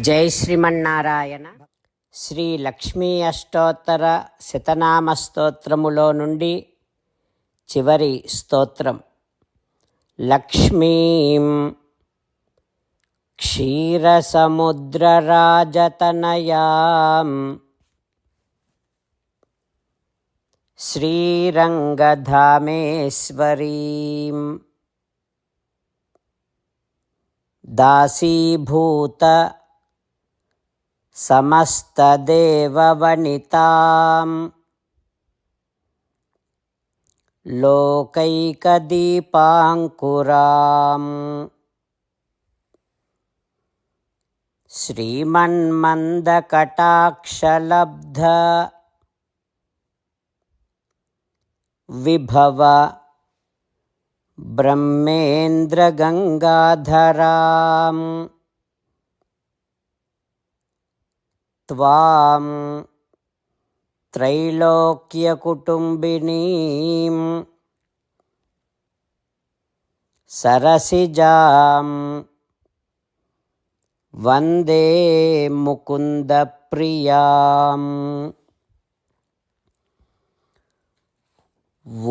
జై శ్రీమన్నారాయణ. శ్రీ లక్ష్మీ అష్టోత్తర శతనామ స్తోత్రములో నుండి చివరి స్తోత్రం. లక్ష్మీం క్షీరసముద్రరాజతనయాం. శ్రీరంగధామేశ్వరీం. దాసీభూత समस्तदेववनिता लोकैकदीपाङ्कुराम्। श्रीमन्मन्दकटाक्षलब्ध। विभव। ब्रह्मेन्द्रगङ्गाधराम्। त्वां त्रैलोक्यकुटुम्बिनीं सरसिजां वन्दे मुकुन्दप्रियाम्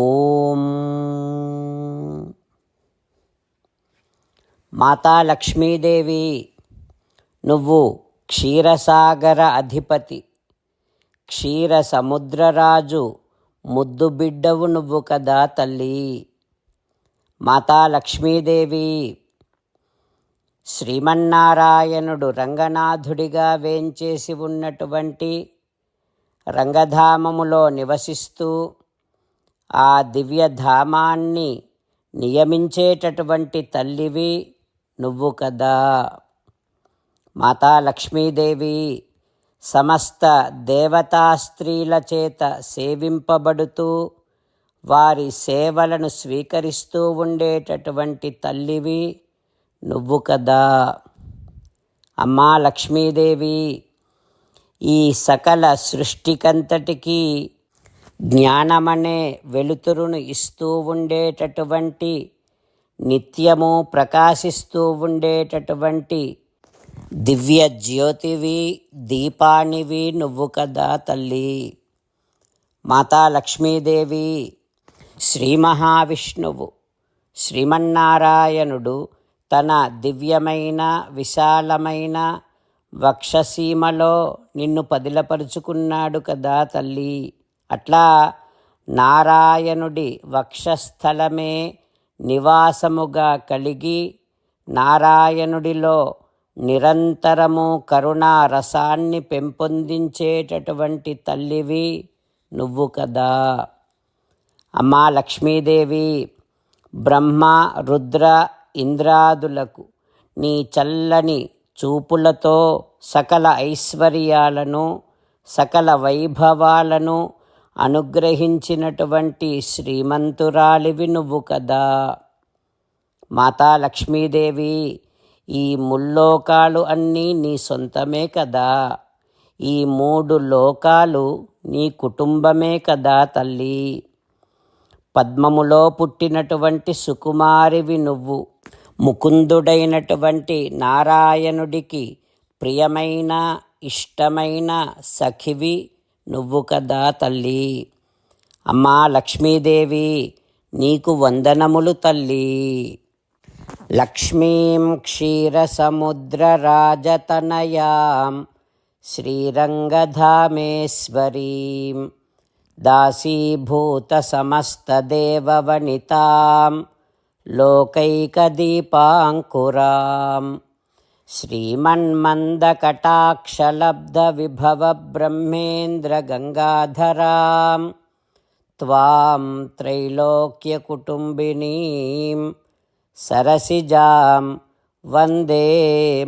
ఓం మాతా లక్ష్మీదేవి నువ్వు క్షీరసాగర అధిపతి. క్షీర సముద్రరాజు ముద్దు బిడ్డవు నువ్వు కదా తల్లి. మాతా లక్ష్మీదేవి శ్రీమన్నారాయణుడు రంగనాథుడిగా వేంచేసి ఉన్నటువంటి రంగధామములో నివసిస్తూ ఆ దివ్యధామాన్ని నియమించేటటువంటి తల్లివి నువ్వు కదా. మాతా లక్ష్మీదేవి సమస్త దేవతా స్త్రీల చేత సేవింపబడుతూ వారి సేవలను స్వీకరిస్తూ ఉండేటటువంటి తల్లివి నువ్వు కదా. అమ్మా లక్ష్మీదేవి ఈ సకల సృష్టికంతటికీ జ్ఞానమనే వెలుతురును ఇస్తూ ఉండేటటువంటి నిత్యము ప్రకాశిస్తూ ఉండేటటువంటి దివ్య జ్యోతివి దీపానివి నువ్వు కదా తల్లి. మాతా లక్ష్మీదేవి శ్రీ మహావిష్ణువు శ్రీమన్నారాయణుడు తన దివ్యమైన విశాలమైన వక్షసీమలో నిన్ను పదిలపరుచుకున్నాడు కదా తల్లి. అట్లా నారాయణుడి వక్షస్థలమే నివాసముగా కలిగి నారాయణుడిలో నిరంతరము కరుణారసాన్ని పెంపొందించేటటువంటి తల్లివి నువ్వు కదా. అమ్మా లక్ష్మీదేవి బ్రహ్మ రుద్ర ఇంద్రాదులకు నీ చల్లని చూపులతో సకల ఐశ్వర్యాలను సకల వైభవాలను అనుగ్రహించినటువంటి శ్రీమంతురాలివి నువ్వు కదా. మాతా లక్ష్మీదేవి ఈ ముల్లోకాలు అన్నీ నీ సొంతమే కదా. ఈ మూడు లోకాలు నీ కుటుంబమే కదా తల్లి. పద్మములో పుట్టినటువంటి సుకుమారివి నువ్వు ముకుందుడైనటువంటి నారాయణుడికి ప్రియమైన ఇష్టమైన సఖివి నువ్వు కదా తల్లి. అమ్మా లక్ష్మీదేవి నీకు వందనములు తల్లి. लक्ष्मीं क्षीरसमुद्रराजतनयां श्रीरङ्गधामेश्वरीं दासीभूतसमस्तदेववनितां लोकैकदीपाङ्कुरां श्रीमन्मन्दकटाक्षलब्धविभवब्रह्मेन्द्रगङ्गाधरां त्वां त्रैलोक्यकुटुम्बिनीं सरसिजां వందే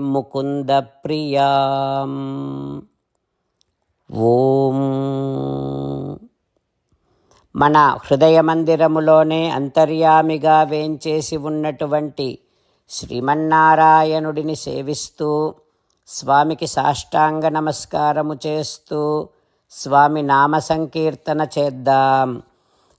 ముకుంద ప్రియాం ఓం మన హృదయ మందిరములోనే అంతర్యామిగా వేంచేసి ఉన్నటువంటి శ్రీమన్నారాయణుడిని సేవిస్తూ స్వామికి సాష్టాంగ నమస్కారము చేస్తూ స్వామి నామ సంకీర్తన చేద్దాం